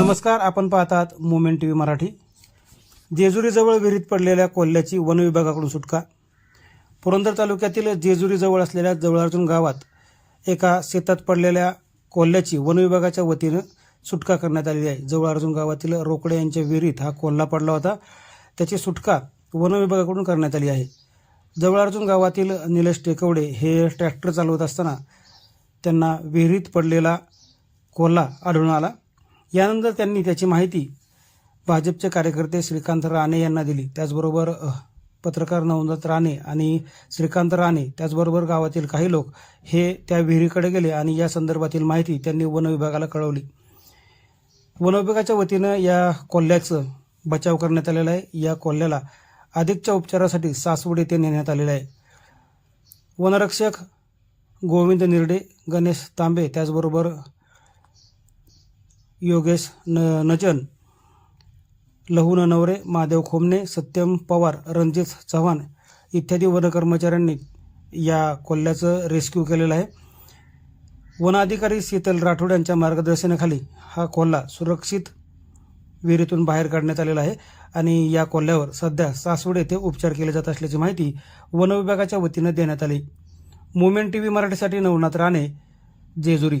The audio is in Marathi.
नमस्कार आपण पाहतात मोमेंट टी व्ही मराठी. जेजुरीजवळ विहिरीत पडलेल्या कोल्ह्याची वन विभागाकडून सुटका. पुरंदर तालुक्यातील जेजुरीजवळ असलेल्या जवळार्जुन गावात एका शेतात पडलेल्या कोल्ह्याची वन विभागाच्या वतीनं सुटका करण्यात आलेली आहे. जवळार्जुन गावातील रोकडे यांच्या विहिरीत हा कोल्हा पडला होता. त्याची सुटका वन विभागाकडून करण्यात आली आहे. जवळार्जुन गावातील निलेश टेकवडे हे ट्रॅक्टर चालवत असताना त्यांना विहिरीत पडलेला कोल्हा आढळून आला. यानंतर त्यांनी त्याची माहिती भाजपचे कार्यकर्ते श्रीकांत राणे यांना दिली. त्याचबरोबर पत्रकार नवनाथ राणे आणि श्रीकांत राणे त्याचबरोबर गावातील काही लोक हे त्या विहिरीकडे गेले आणि या संदर्भातील माहिती त्यांनी वन विभागाला कळवली. वन विभागाच्या वतीनं या कोल्ह्याचं बचाव करण्यात आलेला आहे. या कोल्ह्याला अधिकच्या उपचारासाठी सासवड येथे नेण्यात आलेलं आहे. वनरक्षक गोविंद निर्डे गणेश तांबे त्याचबरोबर योगेश न नजन लहू नवरे महादेव खोमणे सत्यम पवार रणजित चव्हाण इत्यादी वन कर्मचाऱ्यांनी या कोल्ह्याचं रेस्क्यू केलेलं आहे. वनाधिकारी शीतल राठोड यांच्या मार्गदर्शनाखाली हा कोल्हा सुरक्षित विहिरीतून बाहेर काढण्यात आलेला आहे आणि या कोल्ह्यावर सध्या सासवड येथे उपचार केले जात असल्याची माहिती वन विभागाच्या वतीनं देण्यात आली. मुवमेंट टी व्ही मराठीसाठी नवनाथ राणे जेजुरी.